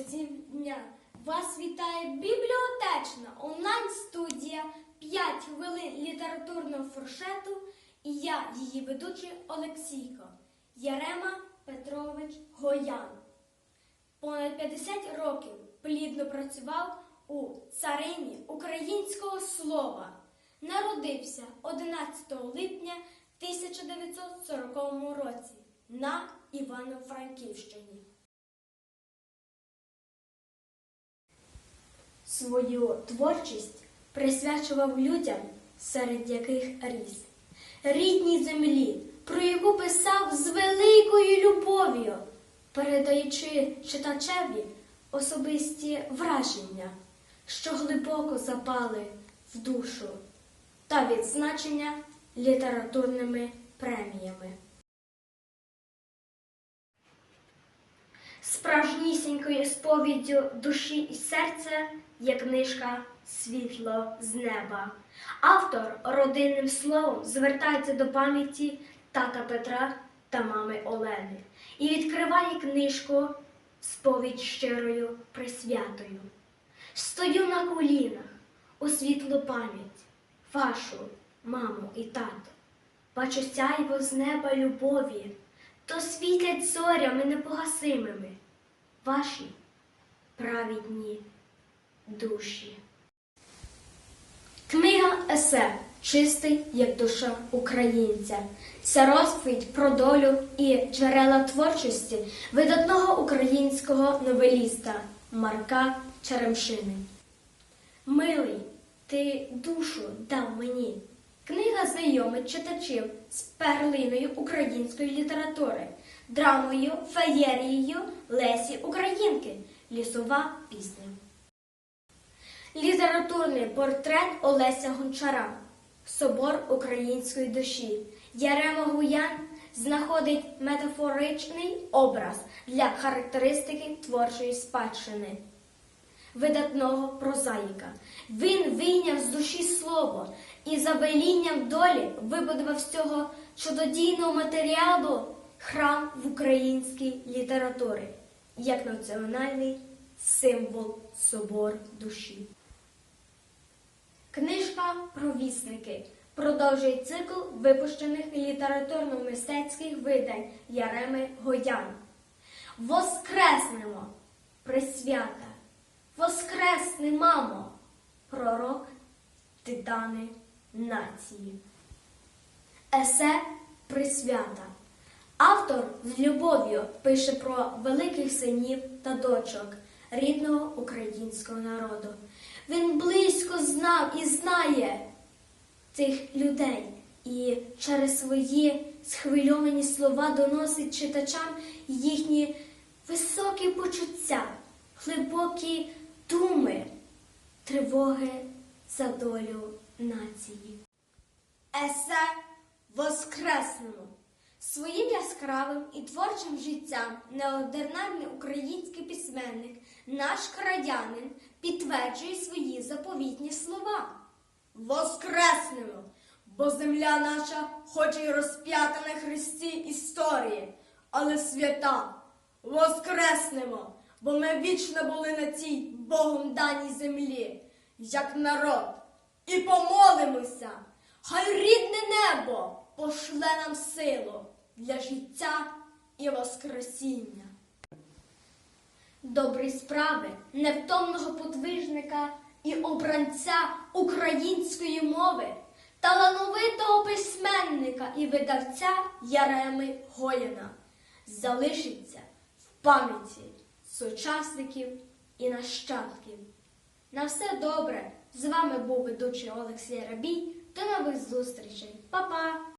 усім дня! Вас вітає бібліотечна онлайн-студія 5 хвилин літературного фуршету і я, її ведучий Олексійко, Ярема Петрович Гоян. Понад 50 років плідно працював у царині українського слова. Народився 11 липня 1940 році на Івано-Франківщині. Свою творчість присвячував людям, серед яких ріс, рідній землі, про яку писав з великою любов'ю, передаючи читачеві особисті враження, що глибоко запали в душу, та відзначення літературними преміями. Справжнісінькою сповіддю душі і серця є книжка Світло з неба. Автор родинним словом звертається до пам'яті тата Петра та мами Олени і відкриває книжку Сповідь щирою присвятою. Стою на колінах у світлу пам'ять, вашу маму і тато. Бачу сяйво з неба любові, то світять зорями непогасимими ваші праведні душі. Книга есе Чистий як душа українця. Це розповідь про долю і джерела творчості видатного українського новеліста Марка Черемшини. Милий, ти душу дав мені. Книга знайомить читачів з перлиною української літератури, драмою, феєрією Лесі Українки, лісова пісня. Літературний портрет Олеся Гончара, Собор української душі. Ярема Гуян знаходить метафоричний образ для характеристики творчої спадщини видатного прозаїка. Він вийняв з душі слово і за велінням долі вибудував з цього чудодійного матеріалу храм в українській літературі як національний символ собор душі. Книжка Провісники продовжує цикл випущених літературно-мистецьких видань Яреми Гоян. Воскреснемо титани нації. Есе присвята. Автор з любов'ю пише про великих синів та дочок рідного українського народу. Він близько знав і знає цих людей і через свої схвильовані слова доносить читачам їхні високі почуття, глибокі думи, тривоги за долю нації. Есе Воскреснемо! Своїм яскравим і творчим життям неординарний український письменник, наш крадянин, підтверджує свої заповітні слова. Воскреснемо! Бо земля наша, хоч і розп'ята на хресті історії, але свята. Воскреснемо! Бо ми вічно були на цій Богом даній землі, як народ, і помолимося. Хай рідне небо пошле нам силу для життя і воскресіння. Добрі справи невтомного подвижника і обранця української мови, талановитого письменника і видавця Яреми Гояна залишиться в пам'яті сучасників і нащадків. На все добре! З вами був ведучий Олексій Рабій. До нових зустрічей. Па-па!